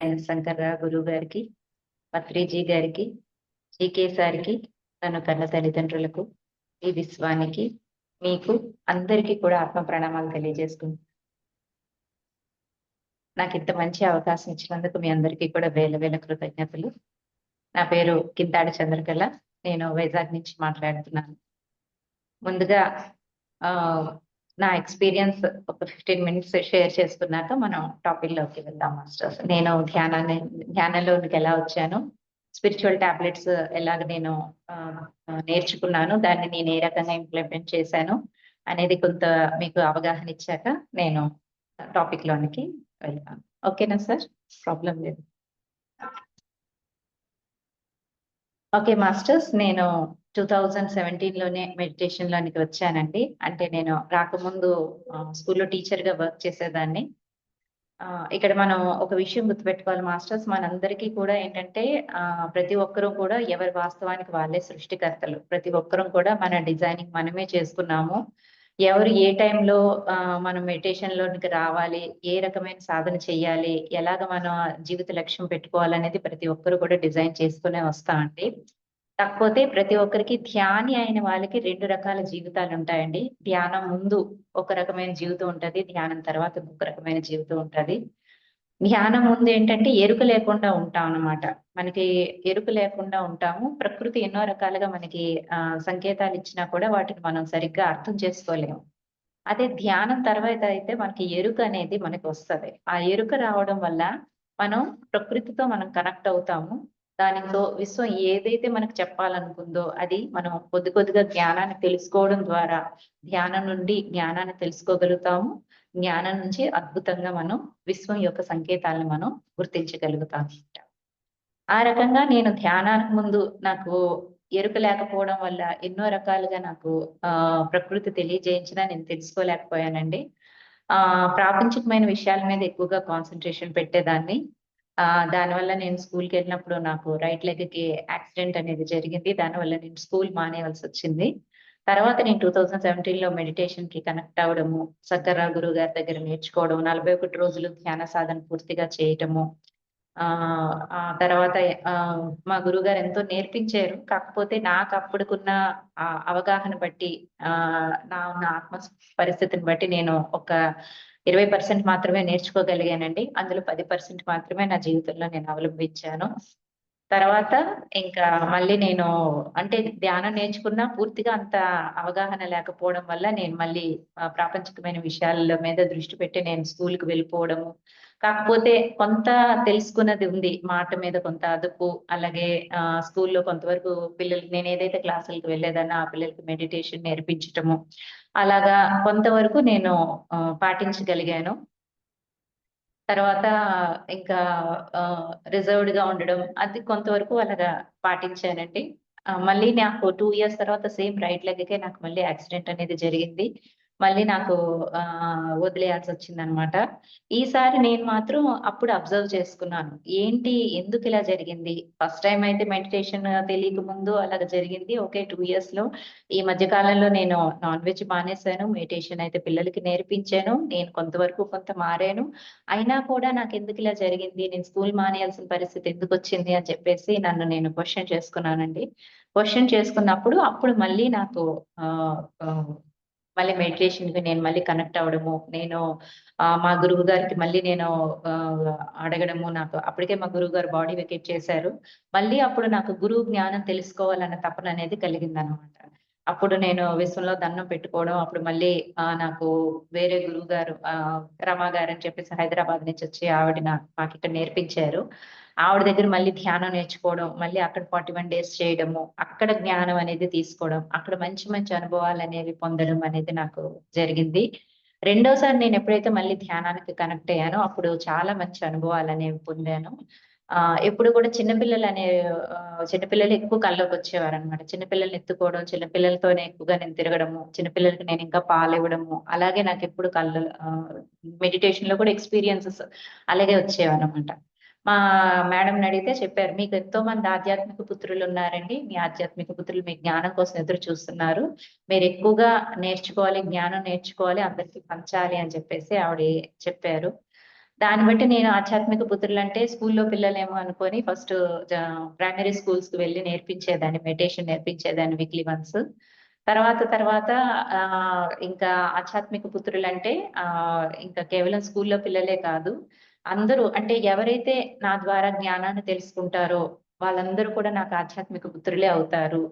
శంకర్రావు గురువు గారికి పత్రిజీ గారికి జీకే సార్కి తన కన్న తల్లిదండ్రులకు ఈ విశ్వానికి మీకు అందరికీ కూడా ఆత్మ ప్రణామాలు తెలియజేసుకుంటున్నాను. నాకు ఇంత మంచి అవకాశం ఇచ్చినందుకు మీ అందరికీ కూడా వేల వేల కృతజ్ఞతలు. నా పేరు కిందాడి చంద్రకళ. నేను వైజాగ్ నుంచి మాట్లాడుతున్నాను. ముందుగా ఆ నా ఎక్స్పీరియన్స్ ఒక ఫిఫ్టీన్ మినిట్స్ షేర్ చేసుకున్నాక మనం టాపిక్లోకి వెళ్దాం మాస్టర్స్. నేను ధ్యానాన్ని ధ్యానంలోనికి ఎలా వచ్చాను? స్పిరిచువల్ టాబ్లెట్స్ ఎలాగ నేను నేర్చుకున్నాను? దాన్ని నేను ఏ రకంగా ఇంప్లిమెంట్ చేశాను? అనేది కొంత మీకు అవగాహన ఇచ్చాక నేను టాపిక్ లోనికి వెళ్తాను. ఓకేనా సార్? ప్రాబ్లం లేదు. Okay masters. నేను టూ థౌజండ్ సెవెంటీన్లోనే మెడిటేషన్ లోనికి వచ్చానండి. అంటే నేను రాకముందు స్కూల్లో టీచర్గా వర్క్ చేసేదాన్ని. ఆ, ఇక్కడ మనం ఒక విషయం గుర్తుపెట్టుకోవాలి మాస్టర్స్. మనందరికీ కూడా ఏంటంటే ఆ, ప్రతి ఒక్కరూ కూడా ఎవరి వాస్తవానికి వాళ్ళే సృష్టికర్తలు. ప్రతి ఒక్కరూ కూడా మన డిజైనింగ్ మనమే చేసుకున్నాము ఎవరు ఏ టైంలో మనం మెడిటేషన్ లోనికి రావాలి ఏ రకమైన సాధన చేయాలి ఎలాగ మన జీవిత లక్ష్యం పెట్టుకోవాలనేది ప్రతి ఒక్కరు కూడా డిజైన్ చేసుకునే వస్తామండి. కాకపోతే ప్రతి ఒక్కరికి ధ్యాని అయిన వాళ్ళకి రెండు రకాల జీవితాలు ఉంటాయండి. ధ్యానం ముందు ఒక రకమైన జీవితం ఉంటది ధ్యానం తర్వాత ఇంకొక రకమైన జీవితం ఉంటది. ధ్యానం ముందు ఏంటంటే ఎరుక లేకుండా ఉంటాం అన్నమాట. మనకి ఎరుక లేకుండా ఉంటాము. ప్రకృతి ఎన్నో రకాలుగా మనకి ఆ సంకేతాలు ఇచ్చినా కూడా వాటిని మనం సరిగ్గా అర్థం చేసుకోలేము. అదే ధ్యానం తర్వాత అయితే మనకి ఎరుక అనేది మనకి వస్తది. ఆ ఎరుక రావడం వల్ల మనం ప్రకృతితో మనం కనెక్ట్ అవుతాము. దానితో విశ్వం ఏదైతే మనకు చెప్పాలనుకుందో అది మనం కొద్ది కొద్దిగా జ్ఞానాన్ని తెలుసుకోవడం ద్వారా ధ్యానం నుండి జ్ఞానాన్ని తెలుసుకోగలుగుతాము. జ్ఞానం నుంచి అద్భుతంగా మనం విశ్వం యొక్క సంకేతాలను మనం గుర్తించగలుగుతాం. ఆ రకంగా నేను ధ్యానానికి ముందు నాకు ఎరుక లేకపోవడం వల్ల ఎన్నో రకాలుగా నాకు ఆ ప్రకృతి తెలియజేయించినా నేను తెలుసుకోలేకపోయానండి. ఆ ప్రాపంచికమైన విషయాల మీద ఎక్కువగా కాన్సన్ట్రేషన్ పెట్టేదాన్ని. దానివల్ల నేను స్కూల్కి వెళ్ళినప్పుడు నాకు రైట్ లెగ్కి యాక్సిడెంట్ అనేది జరిగింది. దానివల్ల నేను స్కూల్ మానేయవలసి వచ్చింది. తర్వాత నేను టూ థౌజండ్ సెవెంటీన్లో మెడిటేషన్కి కనెక్ట్ అవడము సక్కర గురువు గారి దగ్గర నేర్చుకోవడం నలభై ఒకటి రోజులు ధ్యాన సాధన పూర్తిగా చేయటము ఆ తర్వాత ఆ మా గురువు గారు ఎంతో నేర్పించారు. కాకపోతే నాకు అప్పుడుకున్న అవగాహన బట్టి ఆ నా ఉన్న ఆత్మ పరిస్థితిని బట్టి నేను ఒక ఇరవై పర్సెంట్ మాత్రమే నేర్చుకోగలిగానండి. అందులో పది పర్సెంట్ మాత్రమే నా జీవితంలో నేను అవలంబించాను. తర్వాత ఇంకా మళ్ళీ నేను అంటే ధ్యానం నేర్చుకున్నా పూర్తిగా అంత అవగాహన లేకపోవడం వల్ల నేను మళ్ళీ ప్రాపంచికమైన విషయాల మీద దృష్టి పెట్టి నేను స్కూల్కి వెళ్ళిపోవడము కాకపోతే కొంత తెలుసుకున్నది ఉంది. మాట మీద కొంత అదుపు అలాగే ఆ స్కూల్లో కొంతవరకు పిల్లలకి నేను ఏదైతే క్లాసులకు వెళ్ళేదానో ఆ పిల్లలకి మెడిటేషన్ నేర్పించటము. అలాగా కొంతవరకు నేను పాటించగలిగాను. తర్వాత ఇంకా రిజర్వ్డ్గా ఉండడం అది కొంతవరకు అలాగా పాటించానండి. మళ్ళీ నాకు టూ ఇయర్స్ తర్వాత సేమ్ రైట్ లెగ్కే నాకు మళ్ళీ యాక్సిడెంట్ అనేది జరిగింది. మళ్ళీ నాకు ఆ వదిలేయాల్సి వచ్చింది అనమాట ఈసారి నేను మాత్రం అప్పుడు అబ్జర్వ్ చేసుకున్నాను. ఏంటి? ఎందుకు ఇలా జరిగింది? ఫస్ట్ టైం అయితే మెడిటేషన్ తెలియక ముందు అలాగ జరిగింది. ఓకే టూ ఇయర్స్లో ఈ మధ్య కాలంలో నేను నాన్ వెజ్ మానేశాను. మెడిటేషన్ అయితే పిల్లలకి నేర్పించాను. నేను కొంతవరకు కొంత మారాను. అయినా కూడా నాకు ఎందుకు ఇలా జరిగింది? నేను స్కూల్ మానేయాల్సిన పరిస్థితి ఎందుకు వచ్చింది అని చెప్పేసి నన్ను నేను క్వశ్చన్ చేసుకున్నానండి. క్వశ్చన్ చేసుకున్నప్పుడు అప్పుడు మళ్ళీ నాకు ఆ, మళ్ళీ మెడిటేషన్కి నేను మళ్ళీ కనెక్ట్ అవ్వడము నేను ఆ, మా గురువు గారికి మళ్ళీ నేను ఆ, అడగడము నాకు. అప్పటికే మా గురువు గారు బాడీ వెకేట్ చేశారు. మళ్ళీ అప్పుడు నాకు గురువు జ్ఞానం తెలుసుకోవాలన్న తపన అనేది కలిగింది అనమాట అప్పుడు నేను విశ్వంలో దండం పెట్టుకోవడం అప్పుడు మళ్ళీ ఆ, నాకు వేరే గురువు గారు ఆ రమా గారు అని చెప్పేసి హైదరాబాద్ నుంచి వచ్చి ఆవిడ నాకు మాకు ఇక్కడ నేర్పించారు. ఆవిడ దగ్గర మళ్ళీ ధ్యానం నేర్చుకోవడం మళ్ళీ అక్కడ ఫార్టీ వన్ డేస్ చేయడము అక్కడ జ్ఞానం అనేది తీసుకోవడం అక్కడ మంచి మంచి అనుభవాలు అనేవి పొందడం అనేది నాకు జరిగింది. రెండోసారి నేను ఎప్పుడైతే మళ్ళీ ధ్యానానికి కనెక్ట్ అయ్యానో అప్పుడు చాలా మంచి అనుభవాలు అనేవి పొందాను. ఆ ఎప్పుడు కూడా చిన్నపిల్లలు అనే చిన్నపిల్లలు ఎక్కువ కల్లోకి వచ్చేవారు అనమాట చిన్నపిల్లల్ని ఎత్తుకోవడం చిన్నపిల్లలతోనే ఎక్కువగా నేను తిరగడము చిన్నపిల్లలకి నేను ఇంకా పాలు ఇవ్వడము అలాగే నాకు ఎప్పుడు కళ్ళ మెడిటేషన్లో కూడా ఎక్స్పీరియన్సెస్ అలాగే వచ్చేవన్నమాట మా మేడం అడిగితే చెప్పారు మీకు ఎంతో మంది ఆధ్యాత్మిక పుత్రులు ఉన్నారండి. మీ ఆధ్యాత్మిక పుత్రులు మీ జ్ఞానం కోసం ఎదురు చూస్తున్నారు. మీరు ఎక్కువగా నేర్చుకోవాలి జ్ఞానం నేర్చుకోవాలి అందరికీ పంచాలి అని చెప్పేసి ఆవిడ చెప్పారు. దాన్ని బట్టి నేను ఆధ్యాత్మిక పుత్రులు అంటే స్కూల్లో పిల్లలేమో అనుకొని ఫస్ట్ ప్రైమరీ స్కూల్స్కి వెళ్ళి నేర్పించేదాన్ని మెడిటేషన్ నేర్పించేదాన్ని వీక్లీ వన్స్. తర్వాత తర్వాత ఆ ఇంకా ఆధ్యాత్మిక పుత్రులు అంటే ఆ ఇంకా కేవలం స్కూల్లో పిల్లలే కాదు అందరూ అంటే ఎవరైతే నా ద్వారా జ్ఞానాన్ని తెలుసుకుంటారో వాళ్ళందరూ కూడా నాకు ఆధ్యాత్మిక పుత్రులే అవుతారు.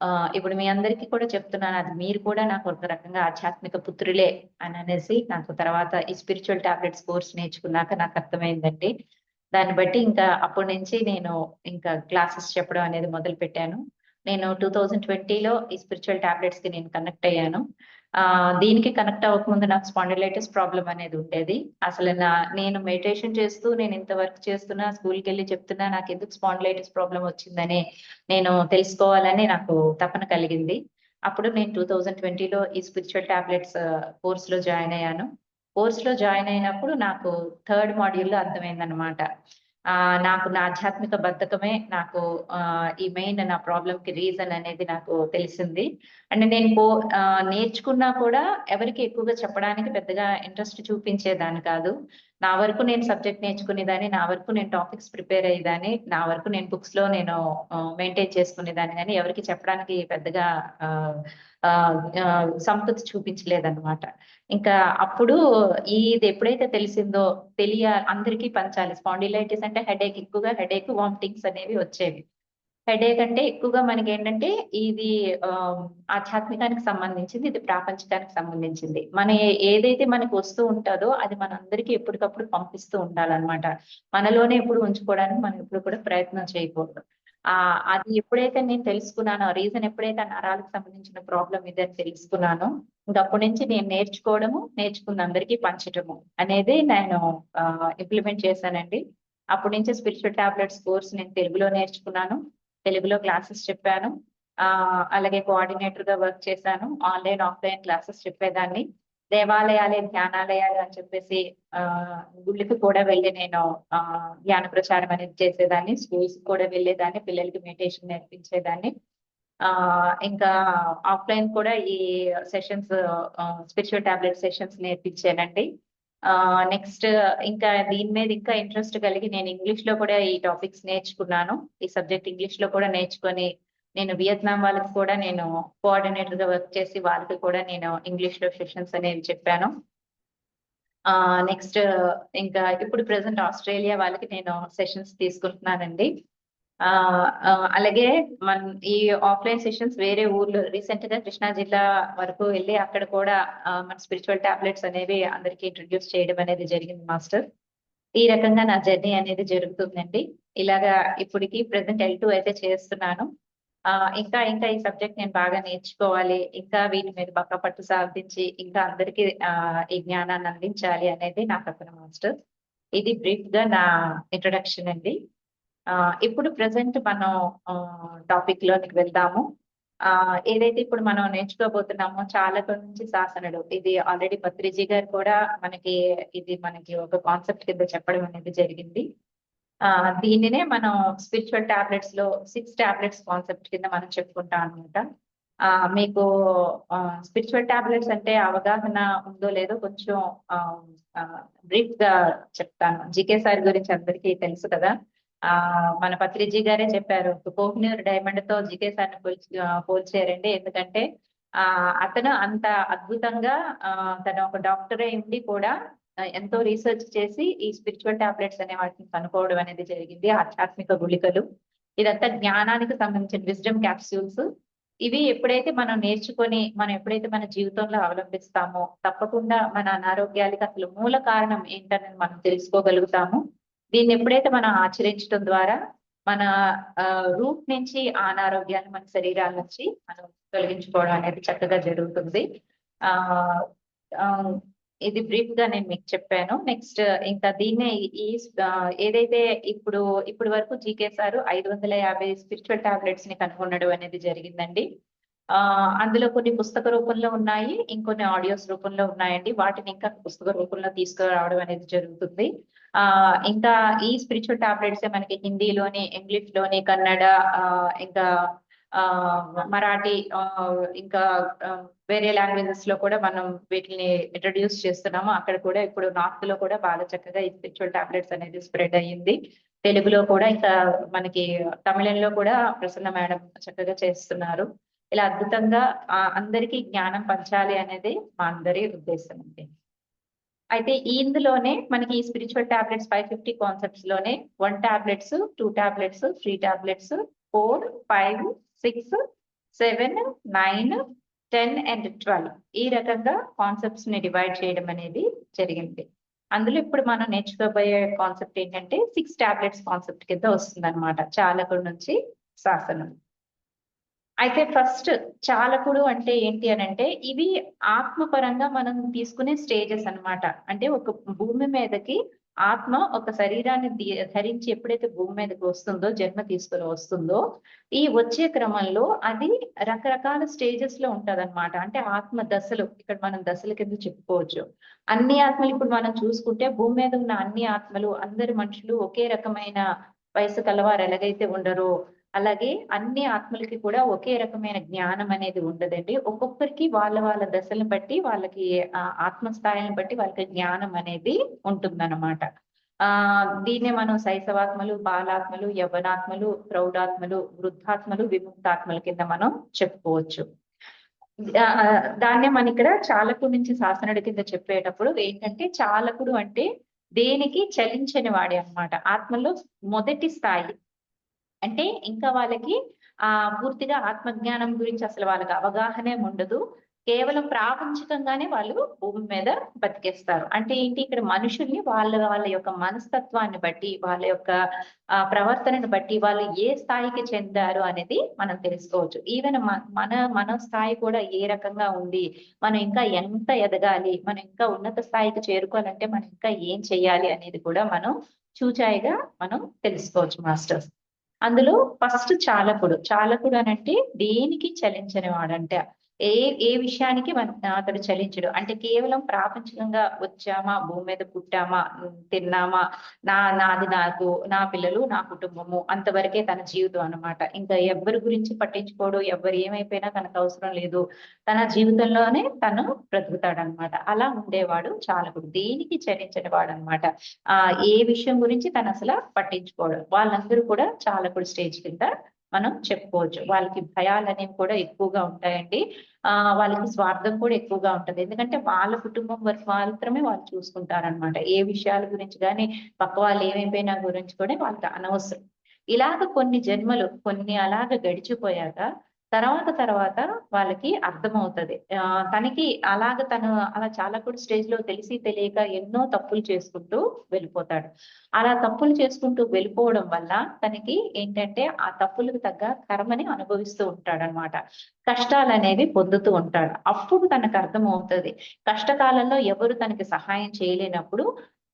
ఆ ఇప్పుడు మీ అందరికీ కూడా చెప్తున్నాను అది మీరు కూడా నాకు ఒక రకంగా ఆధ్యాత్మిక పుత్రులే అని అనేసి నాకు తర్వాత ఈ స్పిరిచువల్ టాబ్లెట్స్ కోర్స్ నేర్చుకున్నాక నాకు అర్థమైందండి. దాన్ని బట్టి ఇంకా అప్పటి నుంచి నేను ఇంకా క్లాసెస్ చెప్పడం అనేది మొదలు పెట్టాను నేను టూ థౌజండ్ ట్వంటీలో ఈ స్పిరిచువల్ టాబ్లెట్స్కి నేను కనెక్ట్ అయ్యాను. దీనికి కనెక్ట్ అవ్వకముందు నాకు స్పాండిలైటిస్ ప్రాబ్లం అనేది ఉండేది. అసలు నా నేను మెడిటేషన్ చేస్తూ నేను ఇంత వర్క్ చేస్తున్నా స్కూల్కి వెళ్ళి చెప్తున్నా నాకు ఎందుకు స్పాండిలైటిస్ ప్రాబ్లం వచ్చిందని నేను తెలుసుకోవాలని నాకు తపన కలిగింది. అప్పుడు నేను టూ థౌజండ్ ట్వంటీలో ఈ స్పిరిచువల్ టాబ్లెట్స్ కోర్స్లో జాయిన్ అయ్యాను. కోర్స్లో జాయిన్ అయినప్పుడు నాకు థర్డ్ మాడ్యూల్లో అర్థమైందనమాట నాకు నా ఆధ్యాత్మిక బద్ధకమే నాకు ఆ ఈ మెయిన్ నా ప్రాబ్లం కి రీజన్ అనేది నాకు తెలిసింది. అండ్ నేను పో నేర్చుకున్నా కూడా ఎవరికి ఎక్కువగా చెప్పడానికి పెద్దగా ఇంట్రెస్ట్ చూపించేదాన్ని కాదు. నా వరకు నేను సబ్జెక్ట్ నేర్చుకునేదాన్ని నా వరకు నేను టాపిక్స్ ప్రిపేర్ అయ్యేదాన్ని నా వరకు నేను బుక్స్లో నేను మెయింటైన్ చేసుకునేదాన్ని కానీ ఎవరికి చెప్పడానికి పెద్దగా ఆ, సంతృప్తి చూపించలేదన్నమాట. ఇంకా అప్పుడు ఇది ఎప్పుడైతే తెలిసిందో తెలియ అందరికీ పంచాలి. స్పాండిలైటిస్ అంటే హెడేక్ ఎక్కువగా హెడేక్ వామిటింగ్స్ అనేవి వచ్చేవి. హెడేక్ అంటే ఎక్కువగా మనకి ఏంటంటే ఇది ఆధ్యాత్మికానికి సంబంధించింది ఇది ప్రాపంచికానికి సంబంధించింది. మన ఏదైతే మనకు వస్తూ ఉంటుందో అది మనందరికీ ఎప్పటికప్పుడు పంపిస్తూ ఉండాలన్నమాట. మనలోనే ఎప్పుడు ఉంచుకోవడానికి మనం ఎప్పుడు కూడా ప్రయత్నం చేయకూడదు. ఆ అది ఎప్పుడైతే నేను తెలుసుకున్నానో రీజన్ ఎప్పుడైతే నరాలకు సంబంధించిన ప్రాబ్లం ఇదని తెలుసుకున్నానో ఇంకప్పటి నుంచి నేను నేర్చుకోవడము నేర్చుకున్న అందరికీ పంచటము అనేది నేను ఇంప్లిమెంట్ చేశానండి. అప్పటి నుంచి స్పిరిచువల్ టాబ్లెట్స్ కోర్స్ నేను తెలుగులో నేర్చుకున్నాను. తెలుగులో క్లాసెస్ చెప్పాను. ఆ అలాగే కోఆర్డినేటర్గా వర్క్ చేశాను. ఆన్లైన్ ఆఫ్లైన్ క్లాసెస్ చెప్పేదాన్ని. దేవాలయాలే ధ్యానాలయాలు అని చెప్పేసి ఆ గుళ్ళకి కూడా వెళ్ళి నేను ఆ ధ్యాన ప్రచారం అనేది చేసేదాన్ని. స్కూల్స్ కూడా వెళ్ళేదాన్ని. పిల్లలకి మెడిటేషన్ నేర్పించేదాన్ని. ఆ ఇంకా ఆఫ్లైన్ కూడా ఈ సెషన్స్ స్పిరిచువల్ టాబ్లెట్ సెషన్స్ నేర్పించానండి. నెక్స్ట్ ఇంకా దీని మీద ఇంకా ఇంట్రెస్ట్ కలిగి నేను ఇంగ్లీష్లో కూడా ఈ టాపిక్స్ నేర్చుకున్నాను. ఈ సబ్జెక్ట్ ఇంగ్లీష్లో కూడా నేర్చుకొని నేను వియత్నాం వాళ్ళకి కూడా నేను కోఆర్డినేటర్గా వర్క్ చేసి వాళ్ళకి కూడా నేను ఇంగ్లీష్లో సెషన్స్ అనేవి చెప్పాను. ఆ నెక్స్ట్ ఇంకా ఇప్పుడు ప్రెసెంట్ ఆస్ట్రేలియా వాళ్ళకి నేను సెషన్స్ తీసుకుంటున్నానండి. అలాగే మన ఈ ఆఫ్లైన్ సెషన్స్ వేరే ఊర్లో రీసెంట్గా కృష్ణా జిల్లా వరకు వెళ్ళి అక్కడ కూడా మన స్పిరిచువల్ టాబ్లెట్స్ అనేవి అందరికి ఇంట్రడ్యూస్ చేయడం అనేది జరిగింది మాస్టర్. ఈ రకంగా నా జర్నీ అనేది జరుగుతుందండి. ఇలాగా ఇప్పటికి ప్రెసెంట్ ఎల్ టూ అయితే చేస్తున్నాను. ఆ ఇంకా ఇంకా ఈ సబ్జెక్ట్ నేను బాగా నేర్చుకోవాలి. ఇంకా వీటి మీద పక్క పట్టు సాధించి ఇంకా అందరికి ఈ జ్ఞానాన్ని అందించాలి అనేది నా తపన మాస్టర్. ఇది బ్రీఫ్గా నా ఇంట్రొడక్షన్ అండి. ఇప్పుడు ప్రజెంట్ మనం టాపిక్ లోనికి వెళ్దాము. ఆ ఏదైతే ఇప్పుడు మనం నేర్చుకోబోతున్నామో చాలా నుంచి శాసనుడు ఇది ఆల్రెడీ పత్రిజీ గారు కూడా మనకి ఇది మనకి ఒక కాన్సెప్ట్ కింద చెప్పడం అనేది జరిగింది. ఆ దీనినే మనం స్పిరిచువల్ టాబ్లెట్స్లో సిక్స్ టాబ్లెట్స్ కాన్సెప్ట్ కింద మనం చెప్పుకుంటాం అనమాట ఆ మీకు స్పిరిచువల్ టాబ్లెట్స్ అంటే అవగాహన ఉందో లేదో కొంచెం బ్రీఫ్గా చెప్తాను. జీకే సార్ గురించి అందరికీ తెలుసు కదా. ఆ మన పత్రిజీ గారే చెప్పారు. కోహినూర్ డైమండ్తో జికే సార్ పోల్చి పోల్చారండి. ఎందుకంటే ఆ అతను అంత అద్భుతంగా ఆ తన ఒక డాక్టర్ ఉండి కూడా ఎంతో రీసెర్చ్ చేసి ఈ స్పిరిచువల్ టాబ్లెట్స్ అనే వాటిని కనుక్కోవడం అనేది జరిగింది. ఆధ్యాత్మిక గుళికలు. ఇదంతా జ్ఞానానికి సంబంధించిన విజ్డమ్ క్యాప్సూల్స్. ఇవి ఎప్పుడైతే మనం నేర్చుకొని మనం ఎప్పుడైతే మన జీవితంలో అవలంబిస్తామో తప్పకుండా మన అనారోగ్యాలకి అసలు మూల కారణం ఏంటనేది మనం తెలుసుకోగలుగుతాము. దీన్ని ఎప్పుడైతే మనం ఆచరించడం ద్వారా మన రూట్ నుంచి అనారోగ్యాన్ని మన శరీరాల నుంచి మనం తొలగించుకోవడం అనేది చక్కగా జరుగుతుంది. ఆ ఇది బ్రీఫ్గా నేను మీకు చెప్పాను. నెక్స్ట్ ఇంకా దీన్నే ఈ ఏదైతే ఇప్పుడు ఇప్పుడు వరకు జీకే సార్ ఐదు వందల యాభై స్పిరిచువల్ టాబ్లెట్స్ని కనుగొనడం అనేది జరిగిందండి. ఆ అందులో కొన్ని పుస్తక రూపంలో ఉన్నాయి ఇంకొన్ని ఆడియోస్ రూపంలో ఉన్నాయండి. వాటిని ఇంకా పుస్తక రూపంలో తీసుకురావడం అనేది జరుగుతుంది. ఇంకా ఈ స్పిరిచువల్ టాబ్లెట్స్ మనకి హిందీలోని ఇంగ్లీష్లోని కన్నడ ఆ ఇంకా ఆ మరాఠీ ఆ ఇంకా వేరే లాంగ్వేజెస్లో కూడా మనం వీటిని ఇంట్రడ్యూస్ చేస్తున్నాము. అక్కడ కూడా ఇప్పుడు నార్త్లో కూడా బాగా చక్కగా ఈ స్పిరిచువల్ టాబ్లెట్స్ అనేది స్ప్రెడ్ అయ్యింది. తెలుగులో కూడా ఇంకా మనకి తమిళంలో కూడా ప్రసన్న మేడం చక్కగా చేస్తున్నారు. ఇలా అద్భుతంగా అందరికీ జ్ఞానం పంచాలి అనేది మా అందరి ఉద్దేశం అండి. అయితే ఇందులోనే మనకి ఈ spiritual tablets five fifty కాన్సెప్ట్స్లోనే one tablets two tablets three tablets four five six seven nine ten and twelve ఈ రకంగా కాన్సెప్ట్స్ని డివైడ్ చేయడం అనేది జరిగింది. అందులో ఇప్పుడు మనం నేర్చుకోబోయే కాన్సెప్ట్ ఏంటంటే సిక్స్ టాబ్లెట్స్ కాన్సెప్ట్ కింద వస్తుంది అనమాట చాలకుడి నుంచి శాసనం. అయితే ఫస్ట్ చాలకుడు అంటే ఏంటి అని అంటే ఇవి ఆత్మపరంగా మనం తీసుకునే స్టేజెస్ అన్నమాట. అంటే ఒక భూమి మీదకి ఆత్మ ఒక శరీరాన్ని ధరించి ఎప్పుడైతే భూమి మీదకి వస్తుందో జన్మ తీసుకుని వస్తుందో ఈ వచ్చే క్రమంలో అది రకరకాల స్టేజెస్లో ఉంటది అంటే ఆత్మ దశలు ఇక్కడ మనం దశల కింద చెప్పుకోవచ్చు. అన్ని ఆత్మలు ఇప్పుడు మనం చూసుకుంటే భూమి మీద ఉన్న అన్ని ఆత్మలు అందరి మనుషులు ఒకే రకమైన వయసు కలవారు ఎలాగైతే ఉండరో అలాగే అన్ని ఆత్మలకి కూడా ఒకే రకమైన జ్ఞానం అనేది ఉండదండి. ఒక్కొక్కరికి వాళ్ళ వాళ్ళ దశలను బట్టి వాళ్ళకి ఆత్మ స్థాయిని బట్టి వాళ్ళకి జ్ఞానం అనేది ఉంటుందన్నమాట. ఆ దీన్నే మనం శైశవాత్మలు బాలాత్మలు యవ్వనాత్మలు ప్రౌఢాత్మలు వృద్ధాత్మలు విముక్తాత్మల కింద మనం చెప్పుకోవచ్చు. దాన్నే మన ఇక్కడ చాలకుడు నుంచి శాసనుడి కింద చెప్పేటప్పుడు ఏంటంటే చాలకుడు అంటే దేనికి చలించని వాడే అన్నమాట. ఆత్మలో మొదటి స్థాయి అంటే ఇంకా వాళ్ళకి ఆ పూర్తిగా ఆత్మజ్ఞానం గురించి అసలు వాళ్ళకి అవగాహనే ఉండదు. కేవలం ప్రాపంచికంగానే వాళ్ళు భూమి మీద బతికేస్తారు. అంటే ఏంటి? ఇక్కడ మనుషుల్ని వాళ్ళ వాళ్ళ యొక్క మనస్తత్వాన్ని బట్టి వాళ్ళ యొక్క ప్రవర్తనను బట్టి వాళ్ళు ఏ స్థాయికి చెందారు అనేది మనం తెలుసుకోవచ్చు. ఈవెన్ మన మన స్థాయి కూడా ఏ రకంగా ఉంది? మనం ఇంకా ఎంత ఎదగాలి? మనం ఇంకా ఉన్నత స్థాయికి చేరుకోవాలంటే మనం ఇంకా ఏం చేయాలి అనేది కూడా మనం చూచాయిగా మనం తెలుసుకోవచ్చు మాస్టర్స్. అందులో ఫస్ట్ చాలకుడు. చాలకుడు అని అంటే దేనికి చలించని వాడంటే ఏ ఏ విషయానికి మనం అతడు చలించడు. అంటే కేవలం ప్రాపంచికంగా వచ్చామా భూమి మీద పుట్టామా తిన్నామా నా నాది నాకు నా పిల్లలు నా కుటుంబము అంతవరకే తన జీవితం అన్నమాట. ఇంకా ఎవరి గురించి పట్టించుకోడు ఎవరు ఏమైపోయినా తనకు అవసరం లేదు. తన జీవితంలోనే తను బ్రతుకుతాడు అనమాట అలా ఉండేవాడు చాలకుడు దేనికి చలించని వాడు అనమాట ఆ ఏ విషయం గురించి తను అసలు పట్టించుకోడు. వాళ్ళందరూ కూడా చాలకుడు స్టేజ్ కింద మనం చెప్పుకోవచ్చు. వాళ్ళకి భయాలు అనేవి కూడా ఎక్కువగా ఉంటాయండి. ఆ వాళ్ళకి స్వార్థం కూడా ఎక్కువగా ఉంటుంది. ఎందుకంటే వాళ్ళ కుటుంబం వరకు మాత్రమే వాళ్ళు చూసుకుంటారన్నమాట. ఏ విషయాల గురించి కానీ పక్క వాళ్ళు ఏమైపోయినా గురించి కూడా వాళ్ళకి అనవసరం. ఇలాగ కొన్ని జన్మలు కొన్ని అలాగ గడిచిపోయాక తర్వాత తర్వాత వాళ్ళకి అర్థమవుతది. తనకి అలాగ తను అలా చాలా కూడా స్టేజ్లో తెలిసి తెలియక ఎన్నో తప్పులు చేసుకుంటూ వెళ్ళిపోతాడు. అలా తప్పులు చేసుకుంటూ వెళ్ళిపోవడం వల్ల తనకి ఏంటంటే ఆ తప్పులకు తగ్గ కర్మని అనుభవిస్తూ ఉంటాడు అనమాట కష్టాలు అనేవి పొందుతూ ఉంటాడు. అప్పుడు తనకు అర్థమవుతుంది. కష్టకాలంలో ఎవరు తనకి సహాయం చేయలేనప్పుడు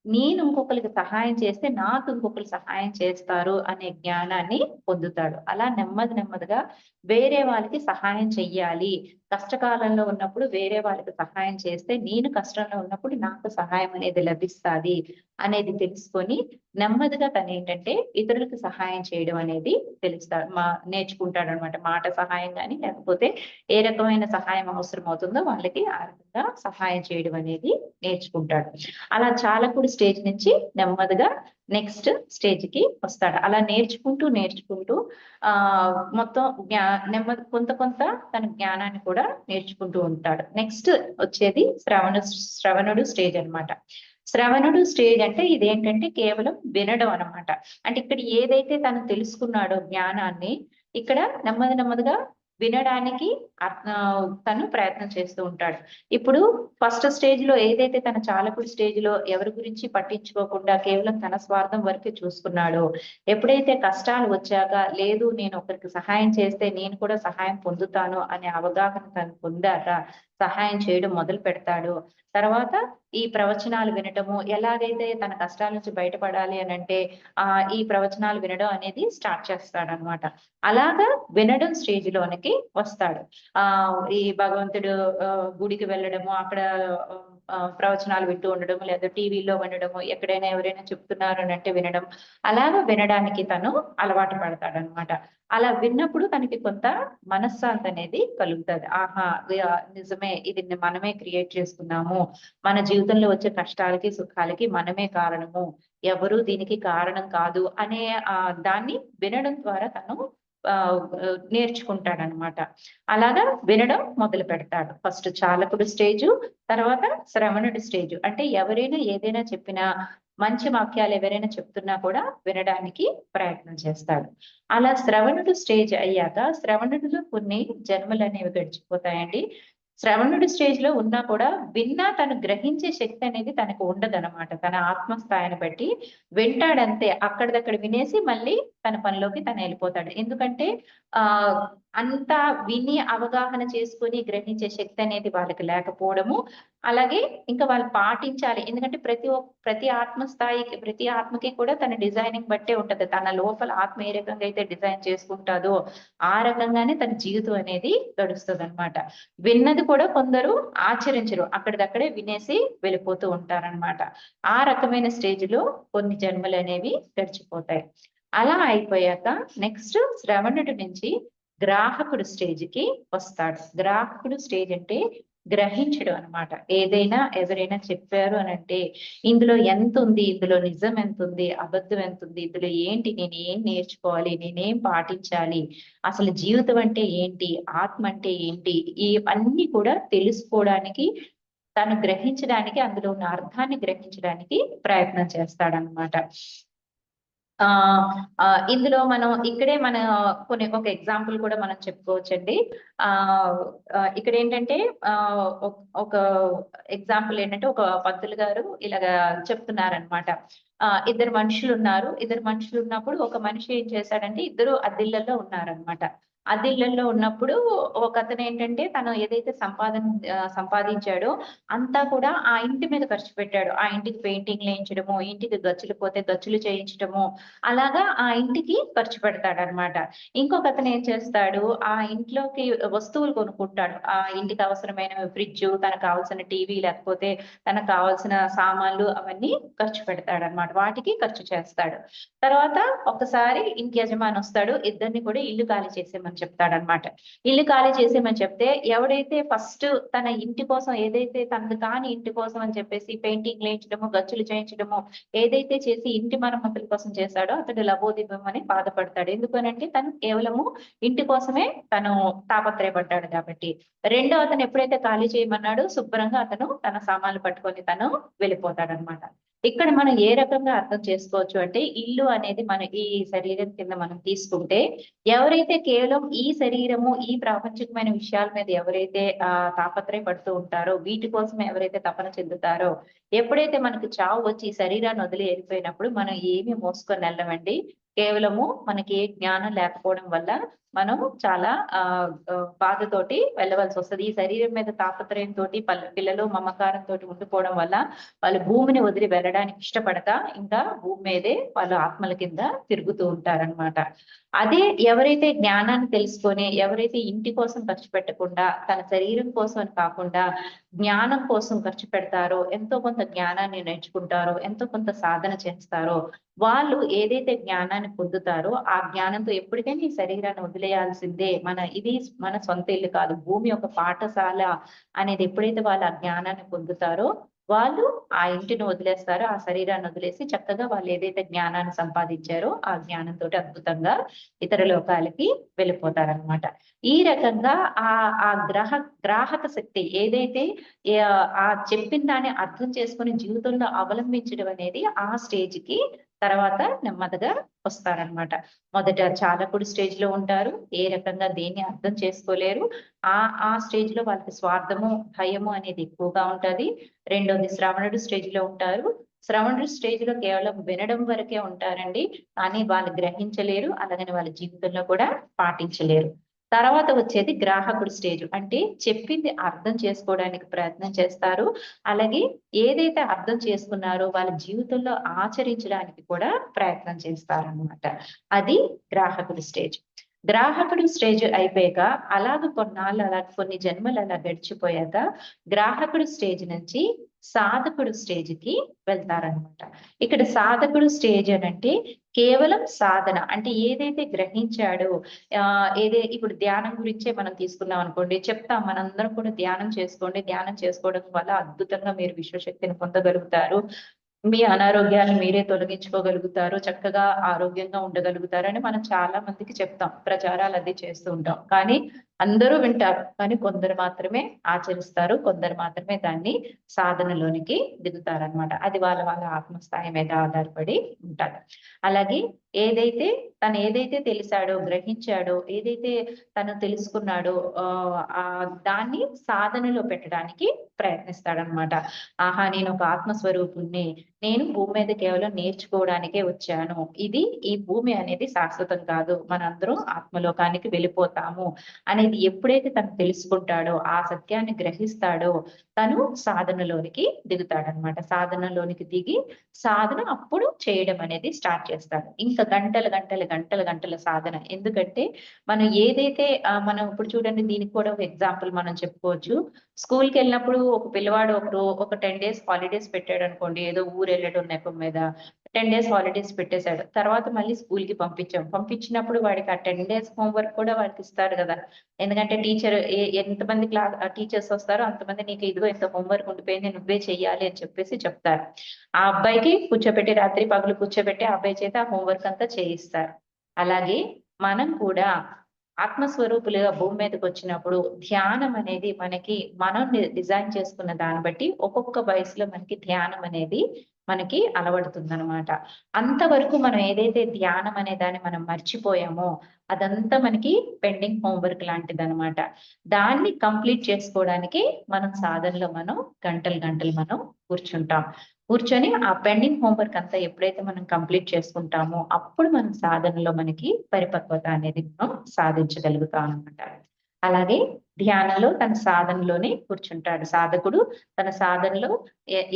నేను ఇంకొకరికి సహాయం చేస్తే నాకు ఇంకొకరు సహాయం చేస్తారు అనే జ్ఞానాన్ని పొందుతాడు. అలా నెమ్మది నెమ్మదిగా వేరే వాళ్ళకి సహాయం చెయ్యాలి. కష్టకాలంలో ఉన్నప్పుడు వేరే వాళ్ళకి సహాయం చేస్తే నేను కష్టంలో ఉన్నప్పుడు నాకు సహాయం అనేది లభిస్తాది అనేది తెలుసుకొని నెమ్మదిగా తను ఏంటంటే ఇతరులకు సహాయం చేయడం అనేది తెలుస్తాడు. మా నేర్చుకుంటాడు అనమాట మాట సహాయం కానీ లేకపోతే ఏ రకమైన సహాయం అవసరం అవుతుందో వాళ్ళకి ఆ రకంగా సహాయం చేయడం అనేది నేర్చుకుంటాడు. అలా చాలకుడు స్టేజ్ నుంచి నెమ్మదిగా నెక్స్ట్ స్టేజ్కి వస్తాడు. అలా నేర్చుకుంటూ నేర్చుకుంటూ ఆ మొత్తం జ్ఞా నెమ్మది కొంత కొంత తన జ్ఞానాన్ని కూడా నేర్చుకుంటూ ఉంటాడు. నెక్స్ట్ వచ్చేది శ్రవణ శ్రవణుడు స్టేజ్ అన్నమాట. శ్రవణుడు స్టేజ్ అంటే ఇదేంటంటే కేవలం వినడం అన్నమాట. అంటే ఇక్కడ ఏదైతే తను తెలుసుకున్నాడో జ్ఞానాన్ని ఇక్కడ నెమ్మది నెమ్మదిగా వినడానికి తను ప్రయత్నం చేస్తూ ఉంటాడు. ఇప్పుడు ఫస్ట్ స్టేజ్లో ఏదైతే తన చాలకుడు స్టేజ్లో ఎవరి గురించి పట్టించుకోకుండా కేవలం తన స్వార్థం వరకే చూసుకున్నాడో ఎప్పుడైతే కష్టాలు వచ్చాక లేదు నేను ఒకరికి సహాయం చేస్తే నేను కూడా సహాయం పొందుతాను అనే అవగాహన తను పొందాక సహాయం చేయడం మొదలు పెడతాడు. తర్వాత ఈ ప్రవచనాలు వినటము ఎలాగైతే తన కష్టాల నుంచి బయటపడాలి అని అంటే ఆ ఈ ప్రవచనాలు వినడం అనేది స్టార్ట్ చేస్తాడు అనమాట అలాగా వినడం స్టేజ్ లోనికి వస్తాడు. ఆ ఈ భగవంతుడు గుడికి వెళ్ళడము అక్కడ ప్రవచనాలు వింటూ ఉండడం లేదా టీవీలో వినడము ఎక్కడైనా ఎవరైనా చెప్తున్నారు అని అంటే వినడం అలాగా వినడానికి తను అలవాటు పడతాడనమాట అలా విన్నప్పుడు తనకి కొంత మనశ్శాంతి అనేది కలుగుతుంది. ఆహా నిజమే ఇది మనమే క్రియేట్ చేసుకున్నాము. మన జీవితంలో వచ్చే కష్టాలకి సుఖాలకి మనమే కారణము. ఎవరు దీనికి కారణం కాదు అనే ఆ దాన్ని వినడం ద్వారా తను నేర్చుకుంటాడనమాట. అలాగా వినడం మొదలు పెడతాడు. ఫస్ట్ చాలకుడు స్టేజు తర్వాత శ్రవణుడు స్టేజ్. అంటే ఎవరైనా ఏదైనా చెప్పినా మంచి వాక్యాలు ఎవరైనా చెప్తున్నా కూడా వినడానికి ప్రయత్నం చేస్తాడు. అలా శ్రవణుడు స్టేజ్ అయ్యాక శ్రవణుడిలో కొన్ని జన్మలు అనేవి గడిచిపోతాయండి. శ్రవణుడి స్టేజ్లో ఉన్నా కూడా విన్నా తను గ్రహించే శక్తి అనేది తనకు ఉండదన్నమాట. తన ఆత్మస్థాయిని బట్టి వింటాడంతే. అక్కడిదక్కడ వినేసి మళ్ళీ తన పనిలోకి తను వెళ్ళిపోతాడు. ఎందుకంటే ఆ అంతా విని అవగాహన చేసుకుని గ్రహించే శక్తి అనేది వాళ్ళకి లేకపోవడము. అలాగే ఇంకా వాళ్ళు పాటించాలి. ఎందుకంటే ప్రతి ఒక్క ప్రతి ఆత్మస్థాయికి ప్రతి ఆత్మకి కూడా తన డిజైనింగ్ బట్టే ఉంటది. తన లోపల ఆత్మ ఏ రకంగా అయితే డిజైన్ చేసుకుంటాదో ఆ రకంగానే తన జీవితం అనేది గడుస్తుంది అనమాట విన్నది కూడా కొందరు ఆచరించరు. అక్కడిదక్కడే వినేసి వెళ్ళిపోతూ ఉంటారన్నమాట. ఆ రకమైన స్టేజ్లో కొన్ని జన్మలు అనేవి గడిచిపోతాయి. అలా అయిపోయాక నెక్స్ట్ శ్రవణుడి నుంచి గ్రాహకుడు స్టేజ్కి వస్తాడు. గ్రాహకుడు స్టేజ్ అంటే గ్రహించడం అనమాట ఏదైనా ఎవరైనా చెప్పారు అని అంటే ఇందులో ఎంత ఉంది? ఇందులో నిజం ఎంత ఉంది? అబద్ధం ఎంత ఉంది? ఇందులో ఏంటి? నేను ఏం నేర్చుకోవాలి? నేనేం పాటించాలి? అసలు జీవితం అంటే ఏంటి? ఆత్మ అంటే ఏంటి? ఇవన్నీ కూడా తెలుసుకోవడానికి తను గ్రహించడానికి అందులో ఉన్న అర్థాన్ని గ్రహించడానికి ప్రయత్నం చేస్తాడనమాట ఇందులో మనం ఇక్కడే మన కొన్ని ఒక ఎగ్జాంపుల్ కూడా మనం చెప్పుకోవచ్చండి. ఆ ఇక్కడ ఏంటంటే ఆ ఒక- ఎగ్జాంపుల్ ఏంటంటే ఒక పంతులు గారు ఇలాగా చెప్తున్నారనమాట ఆ ఇద్దరు మనుషులు ఉన్నారు. ఇద్దరు మనుషులు ఉన్నప్పుడు ఒక మనిషి ఏం చేశాడంటే ఇద్దరు అద్దిళ్ళలో ఉన్నారనమాట అద్దిళ్ళలో ఉన్నప్పుడు ఒక అతను ఏంటంటే తను ఏదైతే సంపాదన సంపాదించాడో అంతా కూడా ఆ ఇంటి మీద ఖర్చు పెట్టాడు. ఆ ఇంటికి పెయింటింగ్ వేయించడము ఇంటికి గచ్చులు పోతే గచ్చులు చేయించడము అలాగా ఆ ఇంటికి ఖర్చు పెడతాడు అనమాట ఇంకొక అతను ఏం చేస్తాడు? ఆ ఇంట్లోకి వస్తువులు కొనుక్కుంటాడు. ఆ ఇంటికి అవసరమైన ఫ్రిడ్జ్ తనకు కావాల్సిన టీవీ లేకపోతే తనకు కావాల్సిన సామాన్లు అవన్నీ ఖర్చు పెడతాడు అనమాట వాటికి ఖర్చు చేస్తాడు. తర్వాత ఒకసారి ఇంటి యజమాని వస్తాడు. ఇద్దరిని కూడా ఇల్లు ఖాళీ చేసేయమని చెప్తాడనమాట. ఇల్లు ఖాళీ చేసేయమని చెప్తే ఎవడైతే ఫస్ట్ తన ఇంటి కోసం ఏదైతే తనది కాని ఇంటి కోసం అని చెప్పేసి పెయింటింగ్ వేయించడము గచ్చులు చేయించడము ఏదైతే చేసి ఇంటి మరమ్మతుల కోసం చేశాడో అతడు లబోదిబ్బమని బాధపడతాడు. ఎందుకనంటే తను కేవలము ఇంటి కోసమే తను తాపత్రయపడ్డాడు కాబట్టి. రెండో అతను ఎప్పుడైతే ఖాళీ చేయమన్నాడు శుభ్రంగా అతను తన సామాన్లు పట్టుకొని తను వెళ్ళిపోతాడు అనమాట ఇక్కడ మనం ఏ రకంగా అర్థం చేసుకోవచ్చు అంటే ఇల్లు అనేది మన ఈ శరీరం కింద మనం తీసుకుంటే ఎవరైతే కేవలం ఈ శరీరము ఈ ప్రాపంచికమైన విషయాల మీద ఎవరైతే ఆ తాపత్రయపడుతూ ఉంటారో వీటి కోసం ఎవరైతే తపన చెందుతారో ఎప్పుడైతే మనకు చావు వచ్చి ఈ శరీరాన్ని వదిలి వెళ్ళిపోయినప్పుడు మనం ఏమి మోసుకొని వెళ్ళమండి. కేవలము మనకి ఏ జ్ఞానం లేకపోవడం వల్ల మనం చాలా ఆ బాధతోటి వెళ్ళవలసి వస్తుంది ఈ శరీరం మీద తాపత్రయంతో పిల్లలు మమకారంతో ఉండిపోవడం వల్ల వాళ్ళు భూమిని వదిలి వెళ్ళడానికి ఇష్టపడక ఇంకా భూమి మీదే వాళ్ళు ఆత్మల కింద తిరుగుతూ ఉంటారన్నమాట. అదే ఎవరైతే జ్ఞానాన్ని తెలుసుకొని ఎవరైతే ఇంటి కోసం ఖర్చు పెట్టకుండా తన శరీరం కోసం అని కాకుండా జ్ఞానం కోసం ఖర్చు పెడతారో ఎంతో కొంత జ్ఞానాన్ని నేర్చుకుంటారో ఎంతో కొంత సాధన చేస్తారో వాళ్ళు ఏదైతే జ్ఞానాన్ని పొందుతారో ఆ జ్ఞానంతో ఎప్పటికైనా ఈ శరీరాన్ని చేయాల్సిందే. మన ఇది మన సొంత ఇల్లు కాదు. భూమి ఒక పాఠశాల అనేది ఎప్పుడైతే వాళ్ళు ఆ జ్ఞానాన్ని పొందుతారో వాళ్ళు ఆ ఇంటిని వదిలేస్తారో ఆ శరీరాన్ని వదిలేసి చక్కగా వాళ్ళు ఏదైతే జ్ఞానాన్ని సంపాదించారో ఆ జ్ఞానంతో అద్భుతంగా ఇతర లోకాలకి వెళ్ళిపోతారనమాట ఈ రకంగా ఆ ఆ గ్రహ గ్రాహక శక్తి ఏదైతే ఆ చెప్పిన దాన్ని అర్థం చేసుకొని జీవితంలో అవలంబించడం అనేది ఆ స్టేజ్కి తర్వాత నెమ్మదిగా వస్తారనమాట మొదట చాలకుడు స్టేజ్లో ఉంటారు. ఏ రకంగా దేన్ని అర్థం చేసుకోలేరు. ఆ ఆ స్టేజ్లో వాళ్ళకి స్వార్థము భయము అనేది ఎక్కువగా ఉంటది. రెండోది శ్రవణుడు స్టేజ్లో ఉంటారు. శ్రవణుడు స్టేజ్లో కేవలం వినడం వరకే ఉంటారండి. కానీ వాళ్ళు గ్రహించలేరు. అలాగని వాళ్ళ జీవితంలో కూడా పాటించలేరు. తర్వాత వచ్చేది గ్రాహకుడు స్టేజ్. అంటే చెప్పింది అర్థం చేసుకోవడానికి ప్రయత్నం చేస్తారు. అలాగే ఏదైతే అర్థం చేసుకున్నారో వాళ్ళ జీవితంలో ఆచరించడానికి కూడా ప్రయత్నం చేస్తారన్నమాట. అది గ్రాహకుడు స్టేజ్. గ్రాహకుడు స్టేజ్ అయిపోయాక అలాగ కొన్నాళ్ళు అలా కొన్ని జన్మలు అలా గడిచిపోయాక గ్రాహకుడు స్టేజ్ నుంచి సాధకుడు స్టేజ్కి వెళ్తారనమాట ఇక్కడ సాధకుడు స్టేజ్ అని అంటే కేవలం సాధన. అంటే ఏదైతే గ్రహించాడో ఆ ఏదే ఇప్పుడు ధ్యానం గురించే మనం తీసుకున్నాం అనుకోండి చెప్తాం మనందరం కూడా ధ్యానం చేసుకోండి ధ్యానం చేసుకోవడం వల్ల అద్భుతంగా మీరు విశ్వశక్తిని పొందగలుగుతారు. మీ అనారోగ్యాన్ని మీరే తొలగించుకోగలుగుతారు చక్కగా ఆరోగ్యంగా ఉండగలుగుతారని మనం చాలా మందికి చెప్తాం ప్రచారాలు అది చేస్తూ ఉంటాం. కానీ అందరూ వింటారు కానీ కొందరు మాత్రమే ఆచరిస్తారు కొందరు మాత్రమే దాన్ని సాధనలోనికి దిగుతారనమాట అది వాళ్ళ వాళ్ళ ఆత్మస్థాయి మీద ఆధారపడి ఉంటారు. అలాగే ఏదైతే తను ఏదైతే తెలిసాడో గ్రహించాడో ఏదైతే తను తెలుసుకున్నాడో ఆ దాన్ని సాధనలో పెట్టడానికి ప్రయత్నిస్తాడనమాట ఆహా నేను ఒక ఆత్మస్వరూపుణ్ణి నేను భూమి మీద కేవలం నేర్చుకోవడానికే వచ్చాను. ఇది ఈ భూమి అనేది శాశ్వతం కాదు. మనందరం ఆత్మలోకానికి వెళ్ళిపోతాము అనేది ఎప్పుడైతే తను తెలుసుకుంటాడో ఆ సత్యాన్ని గ్రహిస్తాడో తను సాధనలోనికి దిగుతాడనమాట సాధనలోనికి దిగి సాధన అప్పుడు చేయడం అనేది స్టార్ట్ చేస్తాడు. ఇంకా గంటల గంటల గంటల గంటల సాధన. ఎందుకంటే మనం ఏదైతే మనం ఇప్పుడు చూడండి దీనికి కూడా ఒక ఎగ్జాంపుల్ మనం చెప్పుకోవచ్చు. స్కూల్కి వెళ్ళినప్పుడు ఒక పిల్లవాడు ఒకరు ఒక టెన్ డేస్ హాలిడేస్ పెట్టాడు అనుకోండి ఏదో ఊరు వెళ్ళడం నెపం మీద. టెన్ డేస్ హాలిడేస్ పెట్టేశాడు. తర్వాత మళ్ళీ స్కూల్కి పంపించాం. పంపించినప్పుడు వాడికి ఆ టెన్ డేస్ హోంవర్క్ కూడా వాడికి ఇస్తారు కదా. ఎందుకంటే టీచర్ ఎంతమంది క్లాస్ టీచర్స్ వస్తారో అంతమంది నీకు ఇదిగో ఎంత హోంవర్క్ ఉండిపోయింది నువ్వే చెయ్యాలి అని చెప్పేసి చెప్తారు. ఆ అబ్బాయికి కూర్చోబెట్టి రాత్రి పగులు కూర్చోబెట్టి ఆ అబ్బాయి చేత ఆ హోంవర్క్ అంతా చేయిస్తారు. అలాగే మనం కూడా ఆత్మస్వరూపులుగా భూమి మీదకి వచ్చినప్పుడు ధ్యానం అనేది మనకి మనం డిజైన్ చేసుకున్న దాన్ని బట్టి ఒక్కొక్క వయసులో మనకి ధ్యానం అనేది మనకి అలవడుతుందనమాట అంతవరకు మనం ఏదైతే ధ్యానం అనే దాన్ని మనం మర్చిపోయామో అదంతా మనకి పెండింగ్ హోంవర్క్ లాంటిది అనమాట దాన్ని కంప్లీట్ చేసుకోవడానికి మనం సాధనలో మనం గంటలు గంటలు మనం కూర్చుంటాం. కూర్చొని ఆ పెండింగ్ హోంవర్క్ అంతా ఎప్పుడైతే మనం కంప్లీట్ చేసుకుంటామో అప్పుడు మనం సాధనలో మనకి పరిపక్వత అనేది మనం సాధించగలుగుతాం అనమాట అలాగే ధ్యానంలో తన సాధనలోనే కూర్చుంటాడు. సాధకుడు తన సాధనలో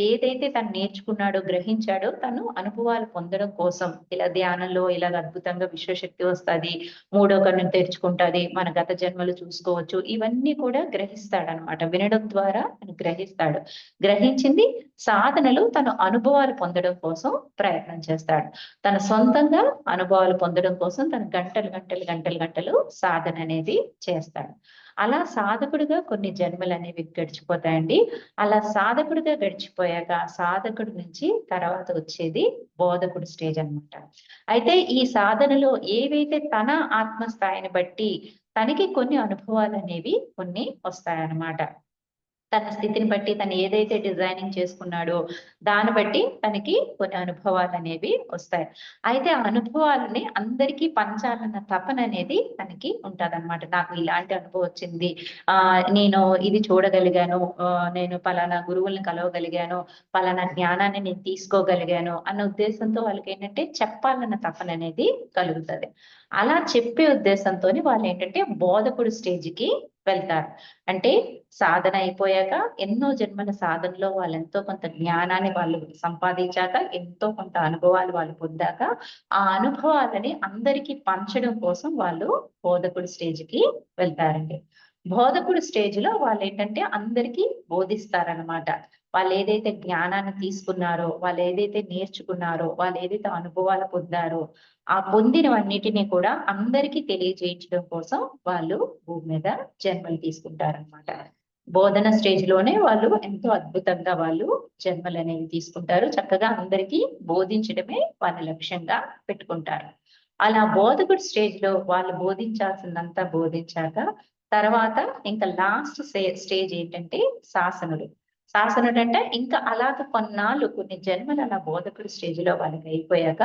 ఏదైతే తను నేర్చుకున్నాడో గ్రహించాడో తను అనుభవాలు పొందడం కోసం. ఇలా ధ్యానంలో ఇలా అద్భుతంగా విశ్వశక్తి వస్తుంది మూడో కన్ను తెరుచుకుంటుంది మన గత జన్మలు చూసుకోవచ్చు ఇవన్నీ కూడా గ్రహిస్తాడు అనమాట వినడం ద్వారా తను గ్రహిస్తాడు. గ్రహించింది సాధనలో తను అనుభవాలు పొందడం కోసం ప్రయత్నం చేస్తాడు. తన సొంతంగా అనుభవాలు పొందడం కోసం తను గంటలు గంటలు గంటలు గంటలు సాధన అనేది చేస్తాడు. అలా సాధకుడుగా కొన్ని జన్మలు అనేవి గడిచిపోతాయండి. అలా సాధకుడిగా గడిచిపోయాక సాధకుడి నుంచి తర్వాత వచ్చేది బోధకుడు స్టేజ్ అనమాట అయితే ఈ సాధనలో ఏవైతే తన ఆత్మస్థాయిని బట్టి తనకి కొన్ని అనుభవాలు అనేవి కొన్ని వస్తాయన్నమాట. తన స్థితిని బట్టి తను ఏదైతే డిజైనింగ్ చేసుకున్నాడో దాన్ని బట్టి తనకి కొన్ని అనుభవాలు అనేవి వస్తాయి. అయితే ఆ అనుభవాలని అందరికీ పంచాలన్న తపన అనేది తనకి ఉంటదన్నమాట. నాకు ఇలాంటి అనుభవం వచ్చింది. ఆ నేను ఇది చూడగలిగాను. నేను పలానా గురువుల్ని కలవగలిగాను. పలానా జ్ఞానాన్ని నేను తీసుకోగలిగాను అన్న ఉద్దేశంతో వాళ్ళకి ఏంటంటే చెప్పాలన్న తపన అనేది కలుగుతుంది. అలా చెప్పే ఉద్దేశంతో వాళ్ళు ఏంటంటే బోధకుడు స్టేజ్కి వెళ్తారు. అంటే సాధన అయిపోయాక ఎన్నో జన్మల సాధనలో వాళ్ళు ఎంతో కొంత జ్ఞానాన్ని వాళ్ళు సంపాదించాక ఎంతో కొంత అనుభవాలు వాళ్ళు పొందాక ఆ అనుభవాలని అందరికీ పంచడం కోసం వాళ్ళు బోధకుడు స్టేజ్కి వెళ్తారండి. బోధకుడు స్టేజ్లో వాళ్ళు ఏంటంటే అందరికీ బోధిస్తారనమాట వాళ్ళు ఏదైతే జ్ఞానాన్ని తీసుకున్నారో వాళ్ళు ఏదైతే నేర్చుకున్నారో వాళ్ళు ఏదైతే అనుభవాలు పొందారో ఆ పొందినవన్నిటినీ కూడా అందరికీ తెలియజేయించడం కోసం వాళ్ళు భూమి మీద జన్మలు తీసుకుంటారనమాట బోధన స్టేజ్లోనే వాళ్ళు ఎంతో అద్భుతంగా వాళ్ళు జన్మలు అనేవి తీసుకుంటారు. చక్కగా అందరికీ బోధించడమే వాళ్ళ లక్ష్యంగా పెట్టుకుంటారు. అలా బోధకుడు స్టేజ్లో వాళ్ళు బోధించాల్సిందంతా బోధించాక తర్వాత ఇంకా లాస్ట్ స్టేజ్ ఏంటంటే శాసనుడు శాసనుడు అంటే ఇంకా అలాగ కొన్నాళ్ళు కొన్ని జన్మలు అలా బోధకుడు స్టేజ్లో వాళ్ళకి అయిపోయాక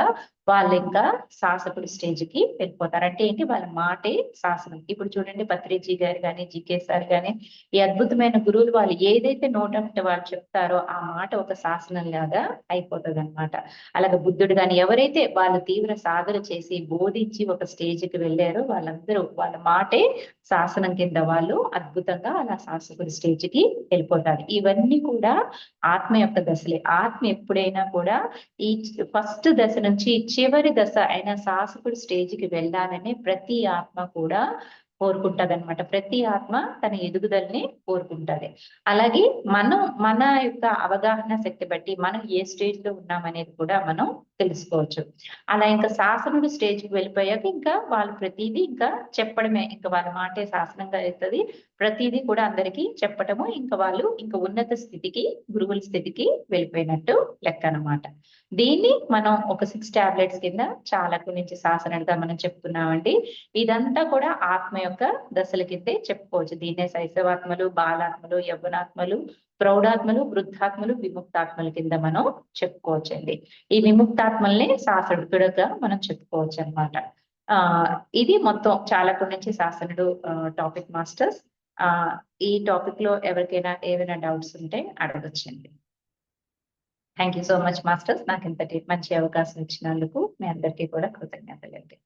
వాళ్ళు ఇంకా శాసకుడి స్టేజ్కి వెళ్ళిపోతారు. అంటే ఏంటి? వాళ్ళ మాటే శాసనం. ఇప్పుడు చూడండి పత్రిజీ గారు కానీ జీకే సార్ కానీ ఈ అద్భుతమైన గురువులు వాళ్ళు ఏదైతే నోటంటే వాళ్ళు చెప్తారో ఆ మాట ఒక శాసనం లాగా అయిపోతుంది అనమాట అలాగే బుద్ధుడు కానీ ఎవరైతే వాళ్ళు తీవ్ర సాధన చేసి బోధించి ఒక స్టేజ్కి వెళ్ళారో వాళ్ళందరూ వాళ్ళ మాటే శాసనం కింద వాళ్ళు అద్భుతంగా అలా శాసకుడి స్టేజ్కి వెళ్ళిపోతారు. ఇవన్నీ కూడా ఆత్మ యొక్క దశలే. ఆత్మ ఎప్పుడైనా కూడా ఈ ఫస్ట్ దశ నుంచి చివరి దశ అయిన సాహసకుడు స్టేజ్కి వెళ్ళాలని ప్రతి ఆత్మ కూడా కోరుకుంటది అనమాట ప్రతి ఆత్మ తన ఎదుగుదలని కోరుకుంటది. అలాగే మనం మన యొక్క అవగాహన శక్తి బట్టి మనం ఏ స్టేజ్లో ఉన్నామనేది కూడా మనం తెలుసుకోవచ్చు. అలా ఇంకా శాసనుడు స్టేజ్కి వెళ్ళిపోయాక ఇంకా వాళ్ళు ప్రతిదీ ఇంకా చెప్పడమే. ఇంకా వాళ్ళ మాటే శాసనంగా అవుతుంది ప్రతిదీ కూడా అందరికీ చెప్పటము ఇంకా వాళ్ళు ఇంకా ఉన్నత స్థితికి గురువుల స్థితికి వెళ్ళిపోయినట్టు లెక్క అన్నమాట. దీన్ని మనం ఒక సిక్స్ టాబ్లెట్స్ కింద చాలకు నుంచి శాసనంగా మనం చెప్తున్నామండి. ఇదంతా కూడా ఆత్మ యొక్క దశల కిందే చెప్పుకోవచ్చు. దీన్నే శైశవాత్మలు బాలాత్మలు యవ్వనాత్మలు ప్రౌఢాత్మలు వృద్ధాత్మలు విముక్తాత్మల కింద మనం చెప్పుకోవచ్చండి. ఈ విముక్తాత్మల్ని శాసనుడుగా మనం చెప్పుకోవచ్చు అన్నమాట ఆ ఇది మొత్తం చాలకు నుంచి శాసనుడు టాపిక్ మాస్టర్స్. ఆ ఈ టాపిక్లో ఎవరికైనా ఏమైనా డౌట్స్ ఉంటే అడగొచ్చండి. Thank you so much masters. నాకు ఇంతటి మంచి అవకాశం ఇచ్చినందుకు మీ అందరికీ కూడా కృతజ్ఞతలండి.